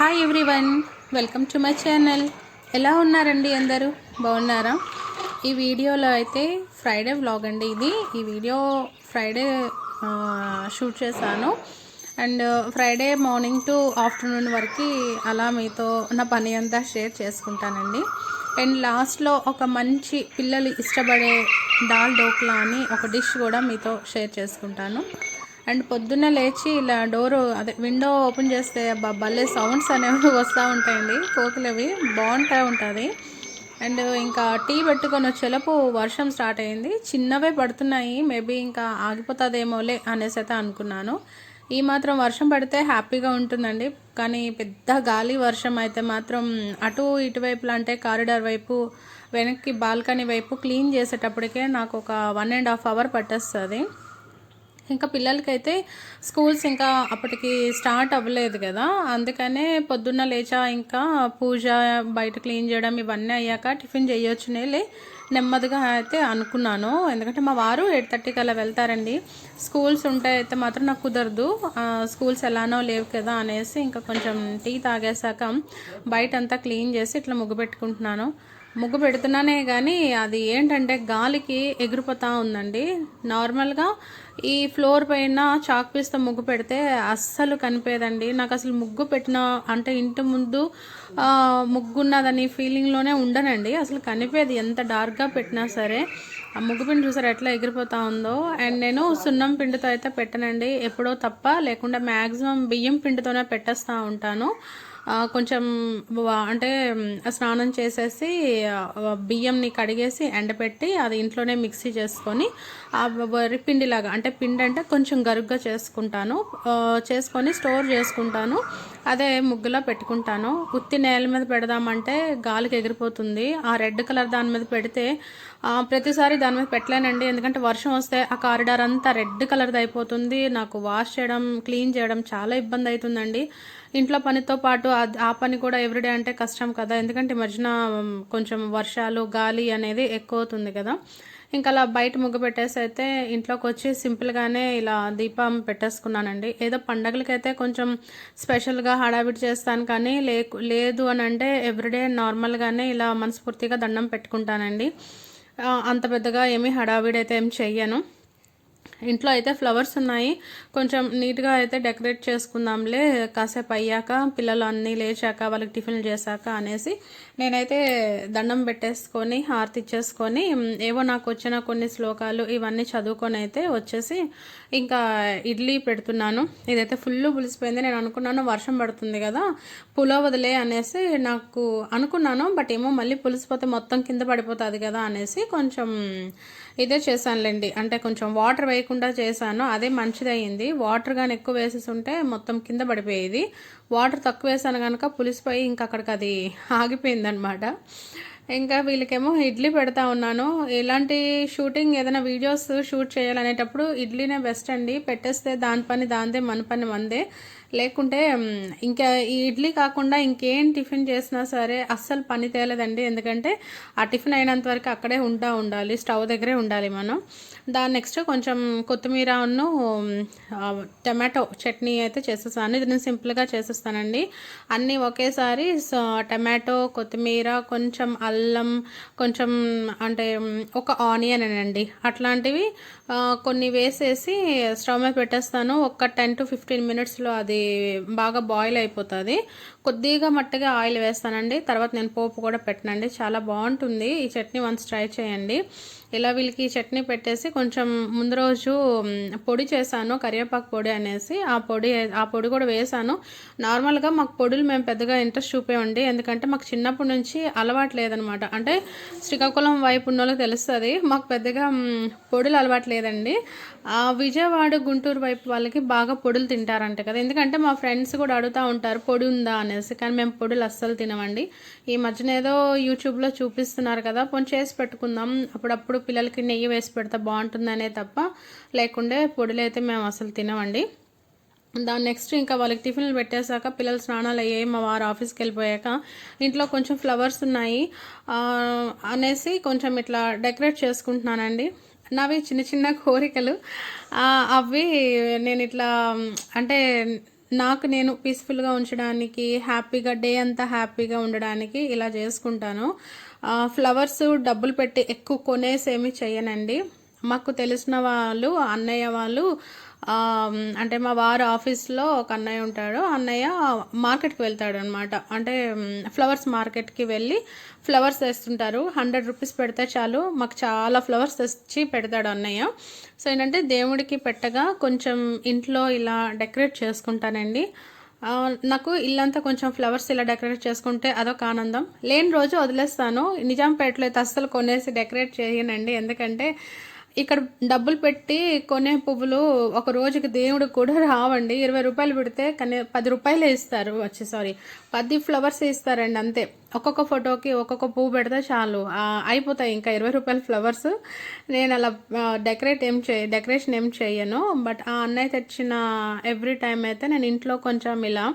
Hi everyone welcome to my channel ఎలా ఉన్నారండి అందరూ? బాగున్నారా? ఈ వీడియోలో అయితే ఫ్రైడే వ్లాగ్ అండి ఇది. ఈ వీడియో ఫ్రైడే షూట్ చేశాను. And Friday morning to afternoon వరకు అలా మీతో నా పని అంతా షేర్ చేసుకుంటానండి. అండ్ లాస్ట్లో ఒక మంచి పిల్లలు ఇష్టపడే దాల్ డోక్లా అని ఒక డిష్ కూడా మీతో షేర్ చేసుకుంటాను. అండ్ పొద్దున్న లేచి ఇలా డోరు అదే విండో ఓపెన్ చేస్తే అబ్బా భలే సౌండ్స్ అనేవి వస్తూ ఉంటాయండి. కోకిలవి బాగుంటూ ఉంటుంది. అండ్ ఇంకా టీ పెట్టుకొని వచ్చేలోపు వర్షం స్టార్ట్ అయింది. చిన్నవే పడుతున్నాయి. మేబీ ఇంకా ఆగిపోతుందేమోలే అనేసి అయితే అనుకున్నాను. ఈ మాత్రం వర్షం పడితే హ్యాపీగా ఉంటుందండి. కానీ పెద్ద గాలి వర్షం అయితే మాత్రం అటు ఇటువైపులు అంటే కారిడార్ వైపు వెనక్కి బాల్కనీ వైపు క్లీన్ చేసేటప్పటికే నాకు ఒక వన్ అండ్ హాఫ్ అవర్ పట్టేస్తుంది. ఇంకా పిల్లలకైతే స్కూల్స్ ఇంకా అప్పటికి స్టార్ట్ అవ్వలేదు కదా. అందుకనే పొద్దున్న లేచా ఇంకా పూజ బయట క్లీన్ చేయడం ఇవన్నీ అయ్యాక టిఫిన్ చేయొచ్చునేలే నెమ్మదిగా అయితే అనుకున్నాను. ఎందుకంటే మా వారు ఎయిట్ థర్టీకి అలా వెళ్తారండి. స్కూల్స్ ఉంటే అయితే మాత్రం నాకు కుదరదు. స్కూల్స్ ఎలానో లేవు కదా అనేసి ఇంకా కొంచెం టీ తాగేశాక బయట అంతా క్లీన్ చేసి ఇట్లా ముగ్గు పెట్టుకుంటున్నాను. ముగ్గు పెడుతున్నానే కానీ అది ఏంటంటే గాలికి ఎగిరిపోతూ ఉందండి. నార్మల్గా ఈ ఫ్లోర్ పైన చాక్ పీస్తో ముగ్గు పెడితే అస్సలు కనిపేదండి. నాకు అసలు ముగ్గు పెట్టిన అంటే ఇంటి ముందు ముగ్గున్నదని ముగ్గు ఉన్నదని ఫీలింగ్లోనే ఉండనండి. అసలు కనిపేది ఎంత డార్క్గా పెట్టినా సరే. ఆ ముగ్గు పిండి చూసారు ఎట్లా ఎగిరిపోతూ ఉందో. అండ్ నేను సున్నం పిండితో అయితే పెట్టనండి. ఎప్పుడో తప్ప లేకుండా మ్యాక్సిమం బియ్యం పిండితోనే పెట్టేస్తూ ఉంటాను. కొంచెం అంటే స్నానం చేసేసి బియ్యంని కడిగేసి ఎండపెట్టి అది ఇంట్లోనే మిక్సీ చేసుకొని ఆ వరి పిండిలాగా అంటే పిండి అంటే కొంచెం గరుగ్గా చేసుకుంటాను. చేసుకొని స్టోర్ చేసుకుంటాను. అదే ముగ్గులో పెట్టుకుంటాను. ఉత్తి నేల మీద పెడదామంటే గాలికి ఎగిరిపోతుంది. ఆ రెడ్ కలర్ దాని మీద పెడితే ప్రతిసారి దాని మీద పెట్టలేనండి. ఎందుకంటే వర్షం వస్తే ఆ కారిడార్ అంతా రెడ్ కలర్ది అయిపోతుంది. నాకు వాష్ చేయడం క్లీన్ చేయడం చాలా ఇబ్బంది అవుతుందండి. ఇంట్లో పనితో పాటు ఆ- ఆ పని కూడా ఎవ్రీడే అంటే కష్టం కదా. ఎందుకంటే ఈ మధ్యన కొంచెం వర్షాలు గాలి అనేది ఎక్కువ అవుతుంది కదా. ఇంకా అలా బయట ముగ్గు పెట్టేసి అయితే ఇంట్లోకి వచ్చి సింపుల్గానే ఇలా దీపం పెట్టేసుకున్నానండి. ఏదో పండగలకైతే కొంచెం స్పెషల్గా హడావిడి చేస్తాను కానీ లేకు లేదు అని అంటే ఎవ్రీడే నార్మల్గానే ఇలా మనస్ఫూర్తిగా దండం పెట్టుకుంటానండి. అంత పెద్దగా ఏమీ హడావిడి అయితే ఏం చెయ్యను. ఇంట్లో అయితే ఫ్లవర్స్ ఉన్నాయి. కొంచెం నీట్గా అయితే డెకరేట్ చేసుకుందాంలే. కాసేపు అయ్యాక పిల్లలు అన్నీ లేచాక వాళ్ళకి టిఫిన్ చేశాక అనేసి నేనైతే దండం పెట్టేసుకొని హారతి ఇచ్చేసుకొని ఏవో నాకు వచ్చిన కొన్ని శ్లోకాలు ఇవన్నీ చదువుకొని అయితే వచ్చేసి ఇంకా ఇడ్లీ పెడుతున్నాను. ఇదైతే ఫుల్ పులిసిపోయింది. నేను అనుకున్నాను వర్షం పడుతుంది కదా పులవదులే అనేసి నాకు అనుకున్నాను బట్ ఏమో మళ్ళీ పులిసిపోతే మొత్తం కింద పడిపోతుంది కదా అనేసి కొంచెం ఇదే చేశానులేండి. అంటే కొంచెం వాటర్ వేయకుండా చేశాను. అదే మంచిదయ్యింది. వాటర్ కానీ ఎక్కువ వేసేసి ఉంటే మొత్తం కింద పడిపోయేది. వాటర్ తక్కువ వేసాను కనుక పులిసిపోయి ఇంకా అక్కడికి అది ఆగిపోయిందనమాట ఇంకా వీళ్ళకేమో ఇడ్లీ పెడతా ఉన్నాను. ఇలాంటి షూటింగ్ ఏదైనా వీడియోస్ షూట్ చేయాలనేటప్పుడు ఇడ్లీనే బెస్ట్ అండి. పెట్టేస్తే దాని పని దాందే మన పని మందే. లేకుంటే ఇంకా ఈ ఇడ్లీ కాకుండా ఇంకేం టిఫిన్ చేసినా సరే అస్సలు పని తేలేదండి. ఎందుకంటే ఆ టిఫిన్ అయినంత వరకు అక్కడే ఉంటా ఉండాలి స్టవ్ దగ్గరే ఉండాలి మనం. దాని నెక్స్ట్ కొంచెం కొత్తిమీర టమాటో చట్నీ అయితే చేసేస్తాను. ఇది నేను సింపుల్గా చేసేస్తానండి. అన్నీ ఒకేసారి సో టమాటో కొత్తిమీర కొంచెం అల్లం కొంచెం అంటే ఒక ఆనియన్ అండి అట్లాంటివి కొన్ని వేసేసి స్టవ్ మీద పెట్టేస్తాను. ఒక టెన్ టు ఫిఫ్టీన్ మినిట్స్లో అది బాగా బాయిల్ అయిపోతుంది. కొద్దిగా మట్టిగా ఆయిల్ వేస్తానండి. తర్వాత నేను పోపు కూడా పెట్టనండి. చాలా బాగుంటుంది. ఈ చట్నీ వన్స్ ట్రై చేయండి. ఇలా వీళ్ళకి ఈ చట్నీ పెట్టేసి కొంచెం ముందు రోజు పొడి చేశాను కరివేపాకు పొడి అనేసి. ఆ పొడి ఆ పొడి కూడా వేసాను నార్మల్గా మాకు పొడులు మేము పెద్దగా ఇంట్రెస్ట్ చూపేవండి ఎందుకంటే మాకు చిన్నప్పటి నుంచి అలవాటు లేదనమాట. అంటే శ్రీకాకుళం వైపు ఉన్న వాళ్ళకి తెలుస్తుంది మాకు పెద్దగా పొడులు అలవాటు లేదండి. ఆ విజయవాడ గుంటూరు వైపు వాళ్ళకి బాగా పొడులు తింటారంట కదా. ఎందుకంటే మా ఫ్రెండ్స్ కూడా అడుగుతూ ఉంటారు పొడి ఉందా? అనేసి. కానీ మేము పొడులు అస్సలు తినమండి. ఈ మధ్యన ఏదో యూట్యూబ్లో చూపిస్తున్నారు కదా కొంచెం చేసి పెట్టుకుందాం. అప్పుడప్పుడు పిల్లలకి నెయ్యి వేసి పెడితే బాగుంటుందనే తప్ప లేకుండే పొడులు అయితే మేము అసలు తినమండి. దాని నెక్స్ట్ ఇంకా వాళ్ళకి టిఫిన్లు పెట్టేశాక పిల్లలు స్నానాలు అయ్యాయి. మా వారు ఆఫీస్కి వెళ్ళిపోయాక ఇంట్లో కొంచెం ఫ్లవర్స్ ఉన్నాయి. అనేసి కొంచెం ఇట్లా డెకరేట్ చేసుకుంటున్నానండి. నావి చిన్న చిన్న కోరికలు. అవి నేను ఇట్లా అంటే నాకు నేను పీస్ఫుల్గా ఉంచడానికి హ్యాపీగా డే అంతా హ్యాపీగా ఉండడానికి ఇలా చేసుకుంటాను. ఫ్లవర్స్ డబ్బులు పెట్టి ఎక్కువ కొనేసి ఏమి చేయనండి మాకు తెలిసిన వాళ్ళు అన్నయ్య వాళ్ళు అంటే మా వారు ఆఫీస్లో ఒక అన్నయ్య ఉంటాడు. ఆ అన్నయ్య మార్కెట్కి వెళ్తాడు అనమాట అంటే ఫ్లవర్స్ మార్కెట్కి వెళ్ళి ఫ్లవర్స్ తెస్తుంటారు. హండ్రెడ్ రూపీస్ పెడితే చాలు. మాకు చాలా ఫ్లవర్స్ తెచ్చి పెడతాడు అన్నయ్య. సో ఏంటంటే దేవుడికి పెట్టగా కొంచెం ఇంట్లో ఇలా డెకరేట్ చేసుకుంటానండి. నాకు ఇల్లంతా కొంచెం ఫ్లవర్స్ ఇలా డెకరేట్ చేసుకుంటే అదొక ఆనందం. లేని రోజు వదిలేస్తాను. నిజాంపేటలో అయితే అస్సలు కొనేసి డెకరేట్ చేయనండి. ఎందుకంటే ఇక్కడ డబ్బులు పెట్టి కొనే పువ్వులు ఒక రోజుకి దేవుడికి కూడా రావండి. ఇరవై రూపాయలు పెడితే కానీ పది రూపాయలే ఇస్తారు. వచ్చి సారీ పది ఫ్లవర్స్ ఇస్తారండి అంతే. ఒక్కొక్క ఫోటోకి ఒక్కొక్క పువ్వు పెడితే చాలు. అయిపోతాయి ఇంకా ఇరవై రూపాయల ఫ్లవర్స్. నేను అలా డెకరేట్ ఏం చే డెకరేషన్ ఏం చేయను బట్ ఆ అన్నయ్య తెచ్చిన ఎవ్రీ టైం అయితే నేను ఇంట్లో కొంచెం ఇలా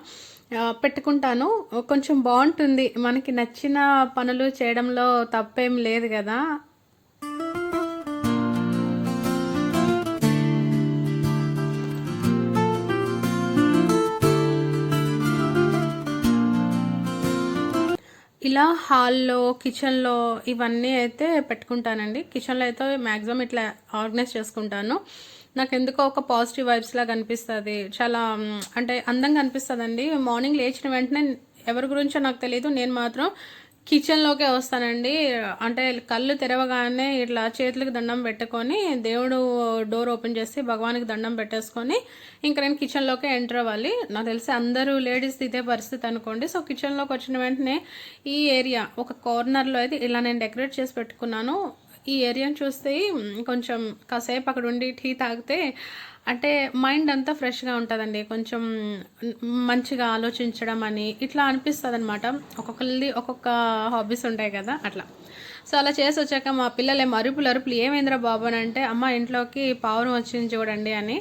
పెట్టుకుంటాను. కొంచెం బాగుంటుంది. మనకి నచ్చిన పనులు చేయడంలో తప్పేం లేదు కదా. ఇలా హాల్లో కిచెన్లో ఇవన్నీ అయితే పెట్టుకుంటానండి. కిచెన్లో అయితే మ్యాక్సిమం ఇట్లా ఆర్గనైజ్ చేసుకుంటాను. నాకు ఎందుకో ఒక పాజిటివ్ వైబ్స్ లాగా అనిపిస్తుంది. చాలా అంటే అందంగా అనిపిస్తుందండి. మార్నింగ్ లేచిన వెంటనే ఎవరి గురించో నాకు తెలియదు నేను మాత్రం కిచెన్లోకే వస్తానండి. అంటే కళ్ళు తెరవగానే ఇట్లా చేతులకు దండం పెట్టుకొని దేవుడు డోర్ ఓపెన్ చేసి భగవానికి దండం పెట్టేసుకొని ఇంకా నేను కిచెన్లోకే ఎంటర్ అవ్వాలి. నాకు తెలిసి అందరూ లేడీస్ ఇదే పరిస్థితి అనుకోండి. సో కిచెన్లోకి వచ్చిన వెంటనే ఈ ఏరియా ఒక కార్నర్లో అయితే ఇలా నేను డెకరేట్ చేసి పెట్టుకున్నాను. ఈ ఏరియాని చూస్తే కొంచెం కాసేపు అక్కడ ఉండి టీ తాగితే అంటే మైండ్ అంతా ఫ్రెష్గా ఉంటుందండి. కొంచెం మంచిగా ఆలోచించడం అని ఇట్లా అనిపిస్తుంది అనమాట ఒక్కొక్కరిది ఒక్కొక్క హాబీస్ ఉంటాయి కదా అట్లా. సో అలా చేసి వచ్చాక మా పిల్లలే అరుపులు అరుపులు ఏమైందిరా బాబు? అని అంటే అమ్మ ఇంట్లోకి పావురం వచ్చింది చూడండి అని.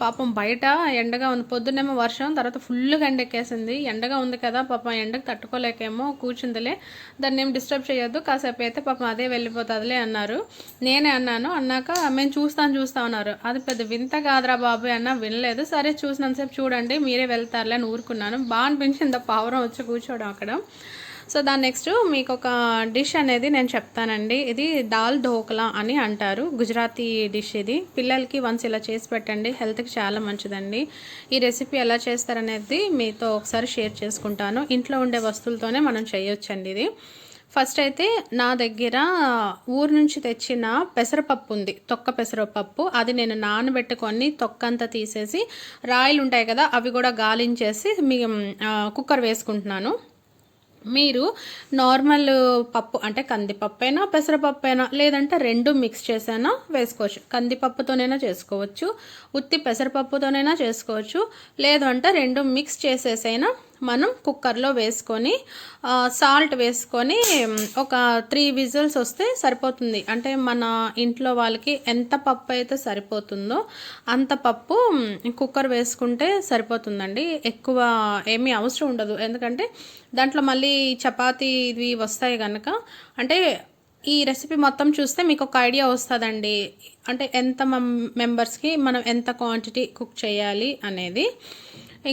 పాపం బయట ఎండగా ఉంది. పొద్దున్నేమో వర్షం తర్వాత ఫుల్గా ఎండెక్కేసింది. ఎండగా ఉంది కదా పాపం ఎండకు తట్టుకోలేకేమో కూర్చుందిలే. దాన్ని ఏం డిస్టర్బ్ చేయొద్దు కాసేపు అయితే పాపం అదే వెళ్ళిపోతుందిలే అన్నారు. నేనే అన్నాను. అన్నాక మేము చూస్తాను చూస్తా ఉన్నారు అది పెద్ద వింత కాదురా బాబు అన్న వినలేదు. సరే చూసినంతసేపు చూడండి మీరే వెళ్తారులే అని ఊరుకున్నాను. బాగా అనిపించింది పావురం వచ్చి కూర్చోవడం అక్కడ. సో దాని నెక్స్ట్ మీకు ఒక డిష్ అనేది నేను చెప్తానండి. ఇది దాల్ ఢోక్లా అని అంటారు. గుజరాతీ డిష్ ఇది. పిల్లలకి వన్స్ ఇలా చేసి పెట్టండి. హెల్త్కి చాలా మంచిదండి. ఈ రెసిపీ ఎలా చేస్తారనేది మీతో ఒకసారి షేర్ చేసుకుంటాను. ఇంట్లో ఉండే వస్తువులతోనే మనం చేయొచ్చండి ఇది. ఫస్ట్ అయితే నా దగ్గర ఊరు నుంచి తెచ్చిన పెసరపప్పు ఉంది. తొక్క పెసరపప్పు. అది నేను నానబెట్టుకొని తొక్కంతా తీసేసి రాయిలు ఉంటాయి కదా అవి కూడా గాలించేసి మీ కుక్కర్ వేసుకుంటున్నాను. మీరు నార్మల్ పప్పు అంటే కందిపప్పు అయినా పెసరపప్పు అయినా లేదంటే రెండు మిక్స్ చేసైనా వేసుకోవచ్చు. కందిపప్పుతోనైనా చేసుకోవచ్చు ఉత్తి పెసరపప్పుతోనైనా చేసుకోవచ్చు లేదు అంటే రెండు మిక్స్ చేసేసైనా మనం కుక్కర్లో వేసుకొని సాల్ట్ వేసుకొని ఒక త్రీ విజిల్స్ వస్తే సరిపోతుంది. అంటే మన ఇంట్లో వాళ్ళకి ఎంత పప్పు అయితే సరిపోతుందో అంత పప్పు కుక్కర్ వేసుకుంటే సరిపోతుందండి. ఎక్కువ ఏమీ అవసరం ఉండదు. ఎందుకంటే దాంట్లో మళ్ళీ చపాతీ ఇవి వస్తాయి కనుక అంటే ఈ రెసిపీ మొత్తం చూస్తే మీకు ఒక ఐడియా వస్తుందండి. అంటే ఎంత మెంబర్స్కి మనం ఎంత క్వాంటిటీ కుక్ చేయాలి అనేది.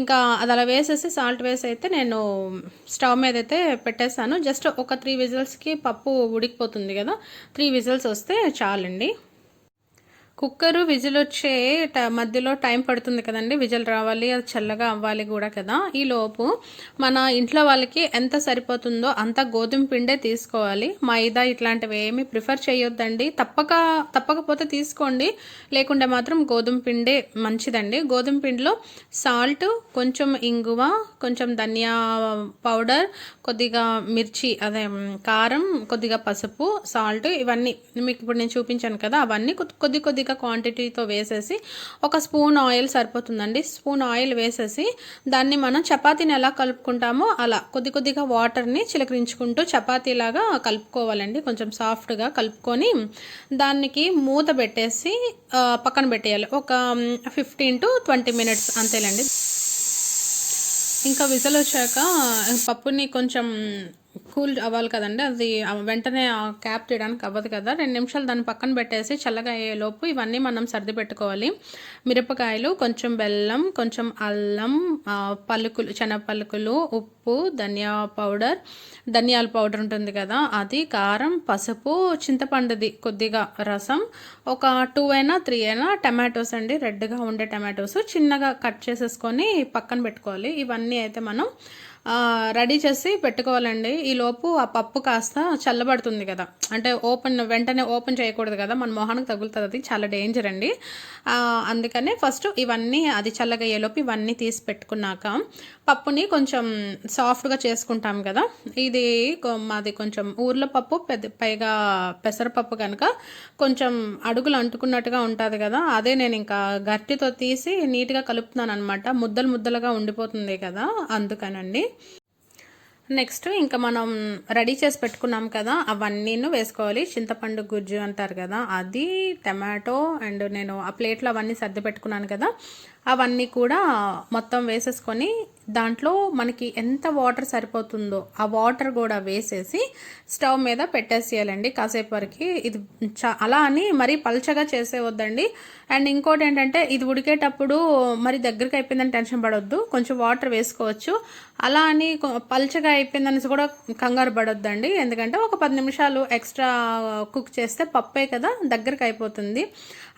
ఇంకా అది అలా వేసేసి సాల్ట్ వేసి అయితే నేను స్టవ్ మీద అయితే పెట్టేస్తాను జస్ట్ ఒక త్రీ విజిల్స్కి పప్పు ఉడికిపోతుంది కదా త్రీ విజిల్స్ వస్తే చాలండి. కుక్కరు విజిల్ వచ్చే ట- మధ్యలో టైం పడుతుంది కదండి. విజిల్ రావాలి అది చల్లగా అవ్వాలి కూడా కదా. ఈ లోపు మన ఇంట్లో వాళ్ళకి ఎంత సరిపోతుందో అంత గోధుమ పిండే తీసుకోవాలి. మైదా ఇట్లాంటివి ఏమి ప్రిఫర్ చేయొద్దండి. తప్పక తప్పకపోతే తీసుకోండి. లేకుంటే మాత్రం గోధుమ పిండే మంచిదండి. గోధుమ పిండిలో సాల్ట్ కొంచెం ఇంగువ కొంచెం ధనియా పౌడర్ కొద్దిగా మిర్చి అదే కారం కొద్దిగా పసుపు సాల్ట్ ఇవన్నీ మీకు ఇప్పుడు నేను చూపించాను కదా అవన్నీ కొద్ది కొద్ది కొద్దిగా క్వాంటిటీతో వేసేసి ఒక స్పూన్ ఆయిల్ సరిపోతుందండి. స్పూన్ ఆయిల్ వేసేసి దాన్ని మనం చపాతీని ఎలా కలుపుకుంటామో అలా కొద్ది కొద్దిగా వాటర్ని చిలకరించుకుంటూ చపాతీలాగా కలుపుకోవాలండి. కొంచెం సాఫ్ట్గా కలుపుకొని దానికి మూత పెట్టేసి పక్కన పెట్టేయాలి. ఒక ఫిఫ్టీన్ టు ట్వంటీ మినిట్స్ అంతేలండి. ఇంకా విజల్ వచ్చాక పప్పుని కొంచెం కూల్ అవ్వాలి కదండి. అది వెంటనే క్యాప్ తీయడానికి అవ్వదు కదా. రెండు నిమిషాలు దాన్ని పక్కన పెట్టేసి చల్లగా అయ్యేలోపు ఇవన్నీ మనం సర్ది పెట్టుకోవాలి. మిరపకాయలు కొంచెం బెల్లం కొంచెం అల్లం పలుకులు శనగపలుకులు ఉప్పు ధనియా పౌడర్ ధనియాల పౌడర్ ఉంటుంది కదా. అది కారం పసుపు చింతపండుది కొద్దిగా రసం ఒక టూ అయినా త్రీ అయినా టమాటోస్ అండి. రెడ్గా ఉండే టమాటోస్ చిన్నగా కట్ చేసేసుకొని పక్కన పెట్టుకోవాలి. ఇవన్నీ అయితే మనం రెడీ చేసి పెట్టుకోవాలండి. ఈ లోపు ఆ పప్పు కాస్త చల్లబడుతుంది కదా. అంటే ఓపెన్ వెంటనే ఓపెన్ చేయకూడదు కదా. మన మొహానికి తగులుతుంది. అది చాలా డేంజర్ అండి. అందుకనే ఫస్ట్ ఇవన్నీ అది చల్లగా ఇవన్నీ తీసి పెట్టుకున్నాక పప్పుని కొంచెం సాఫ్ట్గా చేసుకుంటాం కదా. ఇది కొ- మాది కొంచెం ఊర్లో పప్పు పెద్ద పైగా పెసరపప్పు కనుక కొంచెం అడుగులు అంటుకున్నట్టుగా ఉంటుంది కదా. అదే నేను ఇంకా గట్టితో తీసి నీట్గా కలుపుతున్నాను అనమాట ముద్దలు ముద్దలుగా ఉండిపోతుంది కదా అందుకనండి. నెక్స్ట్ ఇంకా మనం రెడీ చేసి పెట్టుకున్నాం కదా. అవన్నీను వేసుకోవాలి. చింతపండు గుజ్జు అంటారు కదా. అది టమాటో అండ్ నేను ఆ ప్లేట్లో అవన్నీ సర్ది పెట్టుకున్నాను కదా. అవన్నీ కూడా మొత్తం వేసేసుకొని దాంట్లో మనకి ఎంత వాటర్ సరిపోతుందో ఆ వాటర్ కూడా వేసేసి స్టవ్ మీద పెట్టేసేయాలండి కాసేపు వరకు. ఇది అలా అని మరీ పల్చగా చేసేవద్దండి అండ్ ఇంకోటి ఏంటంటే ఇది ఉడికేటప్పుడు మరి దగ్గరికి అయిపోయిందని టెన్షన్ పడొద్దు. కొంచెం వాటర్ వేసుకోవచ్చు. అలా అని పల్చగా అయిపోయిందని కూడా కంగారు పడొద్దండి. ఎందుకంటే ఒక పది నిమిషాలు ఎక్స్ట్రా కుక్ చేస్తే పప్పే కదా దగ్గరికి అయిపోతుంది.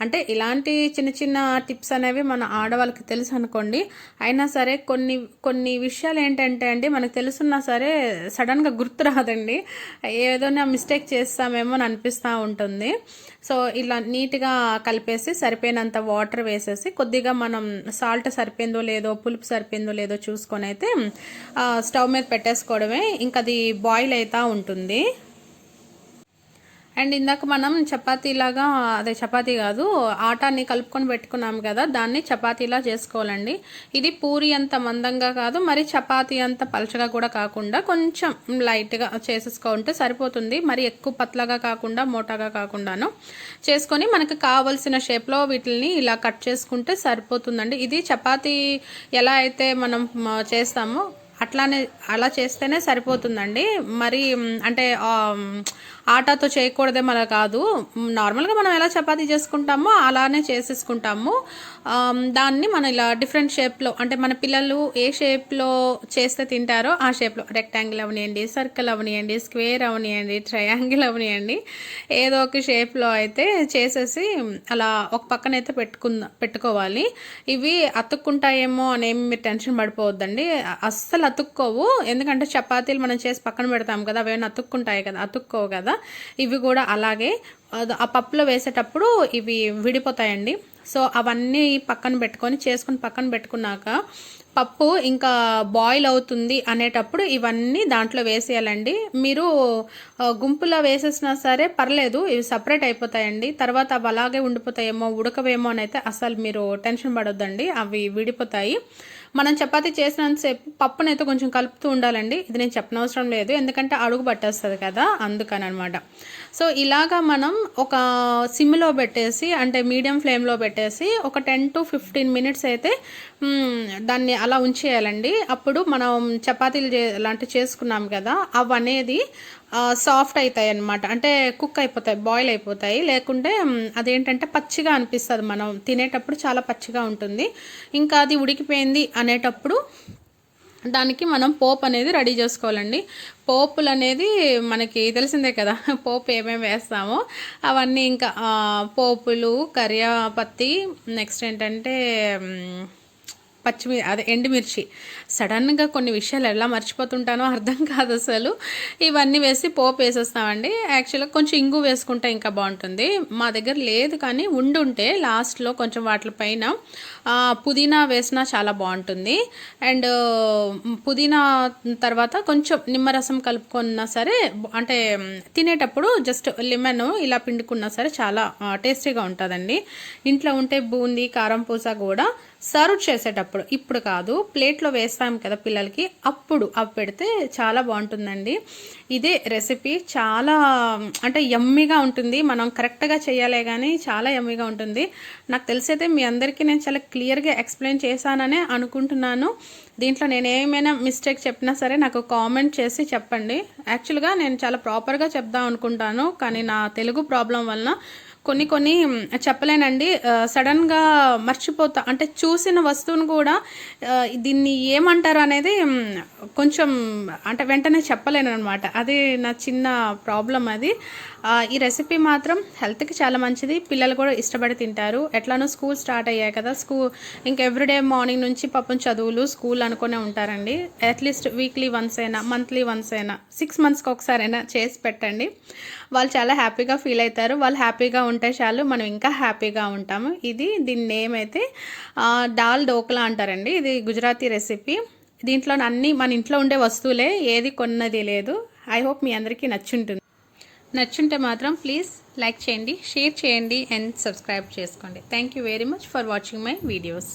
అంటే ఇలాంటి చిన్న చిన్న టిప్స్ అనేవి మన ఆడవాళ్ళకి తెలుసు అనుకోండి. అయినా సరే కొన్ని కొన్ని విషయాలు ఏంటంటే అండి మనకు తెలుసున్నా సరే సడన్గా గుర్తు రాదండి. ఏదైనా మిస్టేక్ చేస్తామేమో అని అనిపిస్తూ ఉంటుంది. సో ఇలా నీట్గా కలిపేసి సరిపోయినంత వాటర్ వేసేసి కొద్దిగా మనం సాల్ట్ సరిపోయిందో లేదో పులుపు సరిపోయిందో లేదో చూసుకొని అయితే స్టవ్ మీద పెట్టేసుకోవడమే. ఇంకా అది బాయిల్ అవుతూ ఉంటుంది. అండ్ ఇందాక మనం చపాతీలాగా అదే చపాతీ కాదు ఆటాన్ని కలుపుకొని పెట్టుకున్నాం కదా దాన్ని చపాతీలా చేసుకోవాలండి. ఇది పూరి అంత మందంగా కాదు మరి చపాతీ అంత పలచగా కూడా కాకుండా కొంచెం లైట్గా చేసేసుకుంటే సరిపోతుంది. మరి ఎక్కువ పతలాగా కాకుండా మోటాగా కాకుండాను చేసుకొని మనకు కావలసిన షేప్లో వీటిని ఇలా కట్ చేసుకుంటే సరిపోతుందండి. ఇది చపాతీ ఎలా అయితే మనం చేస్తామో అట్లానే అలా చేస్తేనే సరిపోతుందండి. మరి అంటే ఆటాతో చేయకూడదే మన కాదు. నార్మల్గా మనం ఎలా చపాతీ చేసుకుంటామో అలానే చేసేసుకుంటాము. దాన్ని మనం ఇలా డిఫరెంట్ షేప్లో అంటే మన పిల్లలు ఏ షేప్లో చేస్తే తింటారో ఆ షేప్లో రెక్టాంగిల్ అవనియండి సర్కిల్ అవనియండి స్క్వేర్ అవనియండి ట్రయాంగిల్ అవనియండి ఏదో ఒక షేప్లో అయితే చేసేసి అలా ఒక పక్కన అయితే పెట్టుకుందా పెట్టుకోవాలి. ఇవి అతుక్కుంటాయేమో అనేమి మీరు టెన్షన్ పడిపోవద్దండి. అస్సలు అతుక్కోవు. ఎందుకంటే చపాతీలు మనం చేసి పక్కన పెడతాం కదా అవేమైనా అతుక్కుంటాయి కదా అతుక్కోవు కదా. ఇవి కూడా అలాగే ఆ పప్పులో వేసేటప్పుడు ఇవి విడిపోతాయండి. సో అవన్నీ పక్కన పెట్టుకొని చేసుకుని పక్కన పెట్టుకున్నాక పప్పు ఇంకా బాయిల్ అవుతుంది అనేటప్పుడు ఇవన్నీ దాంట్లో వేసేయాలండి. మీరు గుంపులో వేసేసినా సరే పర్లేదు ఇవి సపరేట్ అయిపోతాయండి. తర్వాత అవి అలాగే ఉండిపోతాయేమో ఉడకవేమో అని అయితే అసలు మీరు టెన్షన్ పడొద్దండి. అవి విడిపోతాయి. మనం చపాతి చేసినంతసేపు పప్పునైతే కొంచెం కలుపుతూ ఉండాలండి. ఇది నేను చెప్పనవసరం లేదు. ఎందుకంటే అడుగు పట్టేస్తుంది కదా అందుకని అనమాట సో ఇలాగా మనం ఒక సిమ్లో పెట్టేసి అంటే మీడియం ఫ్లేమ్లో పెట్టేసి ఒక టెన్ టు ఫిఫ్టీన్ మినిట్స్ అయితే దాన్ని అలా ఉంచేయాలండి. అప్పుడు మనం చపాతీలు చే లాంటివి చేసుకున్నాం కదా అవి అనేది సాఫ్ట్ అవుతాయి అన్నమాట. అంటే కుక్ అయిపోతాయి బాయిల్ అయిపోతాయి. లేకుంటే అదేంటంటే పచ్చిగా అనిపిస్తుంది మనం తినేటప్పుడు చాలా పచ్చిగా ఉంటుంది. ఇంకా అది ఉడికిపోయింది అనేటప్పుడు దానికి మనం పోపు అనేది రెడీ చేసుకోవాలండి. పోపులు అనేది మనకి తెలిసిందే కదా పోపు ఏమేమి వేస్తామో. అవన్నీ ఇంకా పోపులు కరియాపత్తి నెక్స్ట్ ఏంటంటే పచ్చిమి అదే ఎండుమిర్చి. సడన్గా కొన్ని విషయాలు ఎలా మర్చిపోతుంటానో అర్థం కాదు అసలు. ఇవన్నీ వేసి పోపు వేసేస్తామండి. యాక్చువల్గా కొంచెం ఇంగు వేసుకుంటే ఇంకా బాగుంటుంది. మా దగ్గర లేదు కానీ ఉండుంటే లాస్ట్లో కొంచెం వాటిపైన పుదీనా వేసినా చాలా బాగుంటుంది. అండ్ పుదీనా తర్వాత కొంచెం నిమ్మరసం కలుపుకున్నా సరే అంటే తినేటప్పుడు జస్ట్ లెమన్ ఇలా పిండుకున్నా సరే చాలా టేస్టీగా ఉంటుందండి. ఇంట్లో ఉంటే బూందీ కారం పూస కూడా సర్వ్ చేసేటప్పుడు ఇప్పుడు కాదు ప్లేట్లో వేసి వేస్తాం కదా పిల్లలకి అప్పుడు అవి పెడితే చాలా బాగుంటుందండి. ఇదే రెసిపీ చాలా అంటే యమ్మీగా ఉంటుంది. మనం కరెక్ట్గా చేయాలే కానీ చాలా యమ్మీగా ఉంటుంది. నాకు తెలిసైతే మీ అందరికీ నేను చాలా క్లియర్గా ఎక్స్ప్లెయిన్ చేశాననే అనుకుంటున్నాను. దీంట్లో నేను ఏమైనా మిస్టేక్ చెప్పినా సరే నాకు కామెంట్ చేసి చెప్పండి. యాక్చువల్గా నేను చాలా ప్రాపర్గా చెప్దాం అనుకుంటాను కానీ నా తెలుగు ప్రాబ్లం వలన కొన్ని కొన్ని చెప్పలేనండి. సడన్గా మర్చిపోతా అంటే చూసిన వస్తువును కూడా దీన్ని ఏమంటారు అనేది కొంచెం అంటే వెంటనే చెప్పలేను అనమాట అది నా చిన్న ప్రాబ్లం అది. ఈ రెసిపీ మాత్రం హెల్త్కి చాలా మంచిది. పిల్లలు కూడా ఇష్టపడి తింటారు. ఎట్లానో స్కూల్ స్టార్ట్ అయ్యాయి కదా. స్కూల్ ఇంక ఎవ్రీడే మార్నింగ్ నుంచి పాపం చదువులు స్కూల్ అనుకునే ఉంటారండి. అట్లీస్ట్ వీక్లీ వన్స్ అయినా మంత్లీ వన్స్ అయినా సిక్స్ మంత్స్కి ఒకసారైనా చేసి పెట్టండి. వాళ్ళు చాలా హ్యాపీగా ఫీల్ అవుతారు. వాళ్ళు హ్యాపీగా ఉంటే చాలు మనం ఇంకా హ్యాపీగా ఉంటాము. ఇది దీని నేమ్ అయితే దాల్ డోక్లా అంటారండి. ఇది గుజరాతీ రెసిపీ దీంట్లో అన్నీ మన ఇంట్లో ఉండే వస్తువులే ఏది కొన్నది లేదు. ఐ హోప్ మీ అందరికీ నచ్చుంటుంది. నచ్చుంటే మాత్రం ప్లీజ్ లైక్ చేయండి షేర్ చేయండి అండ్ సబ్స్క్రైబ్ చేసుకోండి. Thank you very much for watching my videos